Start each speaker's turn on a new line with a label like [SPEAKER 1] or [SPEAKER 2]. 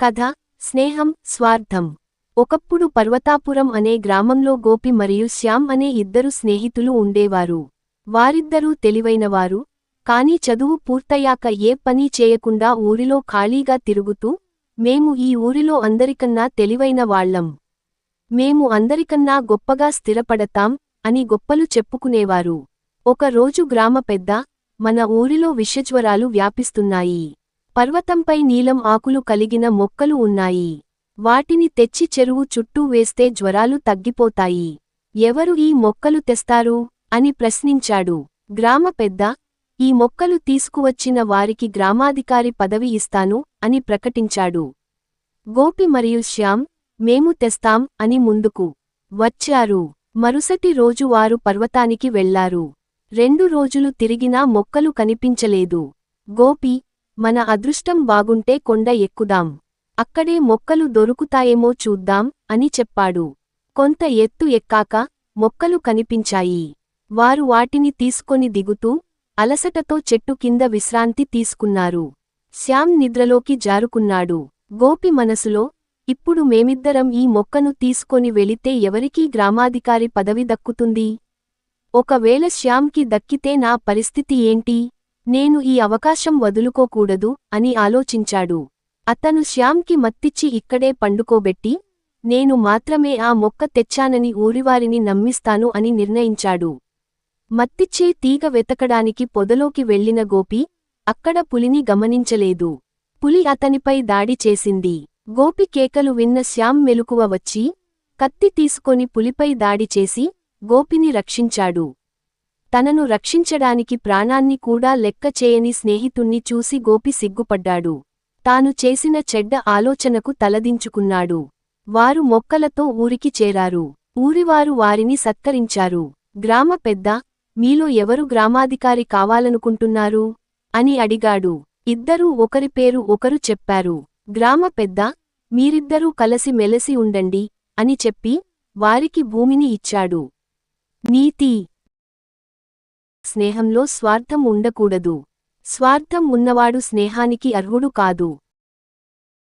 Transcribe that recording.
[SPEAKER 1] కథ స్నేహం స్వార్థం. ఒకప్పుడు పర్వతాపురం అనే గ్రామంలో గోపి మరియు శ్యామ్ అనే ఇద్దరు స్నేహితులు ఉండేవారు. వారిద్దరూ తెలివైనవారు కాని చదువు పూర్తయ్యాక ఏ పని చేయకుండా ఊరిలో ఖాళీగా తిరుగుతూ మేము ఈ ఊరిలో అందరికన్నా తెలివైన వాళ్ళం. మేము అందరికన్నా గొప్పగా స్థిరపడతాం అని గొప్పలు చెప్పుకునేవారు. ఒక రోజు గ్రామ పెద్ద మన ఊరిలో విషజ్వరాలు వ్యాపిస్తున్నాయి. పర్వతంపై నీలం ఆకులు కలిగిన మొక్కలు ఉన్నాయి. వాటిని తెచ్చి చెరువు చుట్టూ వేస్తే జ్వరాలు తగ్గిపోతాయి. ఎవరు ఈ మొక్కలు తెస్తారు? అని ప్రశ్నించాడు. గ్రామ పెద్ద ఈ మొక్కలు తీసుకువచ్చిన వారికి గ్రామాధికారి పదవి ఇస్తాను అని ప్రకటించాడు. గోపి మరియు శ్యామ్ మేము తెస్తాం అని ముందుకు వచ్చారు. మరుసటి రోజు వారు పర్వతానికి వెళ్ళారు. రెండు రోజులు తిరిగినా మొక్కలు కనిపించలేదు. గోపి మన అదృష్టం బాగుంటే కొండ ఎక్కుదాం. అక్కడే మొక్కలు దొరుకుతాయేమో చూద్దాం అని చెప్పాడు. కొంత ఎత్తు ఎక్కాక మొక్కలు కనిపించాయి. వారు వాటిని తీసుకొని దిగుతూ అలసటతో చెట్టు కింద విశ్రాంతి తీసుకున్నారు. శ్యామ్ నిద్రలోకి జారుకున్నాడు. గోపి మనసులో ఇప్పుడు మేమిద్దరం ఈ మొక్కను తీసుకొని వెళితే ఎవరికీ గ్రామాధికారి పదవి దక్కుతుంది? ఒకవేళ శ్యామ్కి దక్కితే నా పరిస్థితి ఏంటి? నేను ఈ అవకాశం వదులుకోకూడదు అని ఆలోచించాడు. అతను శ్యామ్కి మత్తిచ్చి ఇక్కడే పండుకోబెట్టి నేను మాత్రమే ఆ మొక్క తెచ్చానని ఊరివారిని నమ్మిస్తాను అని నిర్ణయించాడు. మత్తిచ్చే తీగ వెతకడానికి పొదలోకి వెళ్ళిన గోపి అక్కడ పులిని గమనించలేదు. పులి అతనిపై దాడి చేసింది. గోపి కేకలు విన్న శ్యామ్ మెలుకువ వచ్చి కత్తి తీసుకొని పులిపై దాడి చేసి గోపిని రక్షించాడు. తనను రక్షించడానికి ప్రాణాన్ని కూడా లెక్క చేయని స్నేహితుణ్ణి చూసి గోపి సిగ్గుపడ్డాడు. తాను చేసిన చెడ్డ ఆలోచనకు తలదించుకున్నాడు. వారు మొక్కలతో ఊరికి చేరారు. ఊరివారు వారిని సత్కరించారు. గ్రామ పెద్ద మీలో ఎవరు గ్రామాధికారి కావాలనుకుంటున్నారు అని అడిగాడు. ఇద్దరూ ఒకరి పేరు ఒకరు చెప్పారు. గ్రామ పెద్ద మీరిద్దరూ కలసి మెలసి ఉండండి అని చెప్పి వారికి భూమిని ఇచ్చాడు. నీతి స్నేహంలో స్వార్థం ఉండకూడదు. స్వార్థం ఉన్నవాడు స్నేహానికి అర్హుడు కాదు.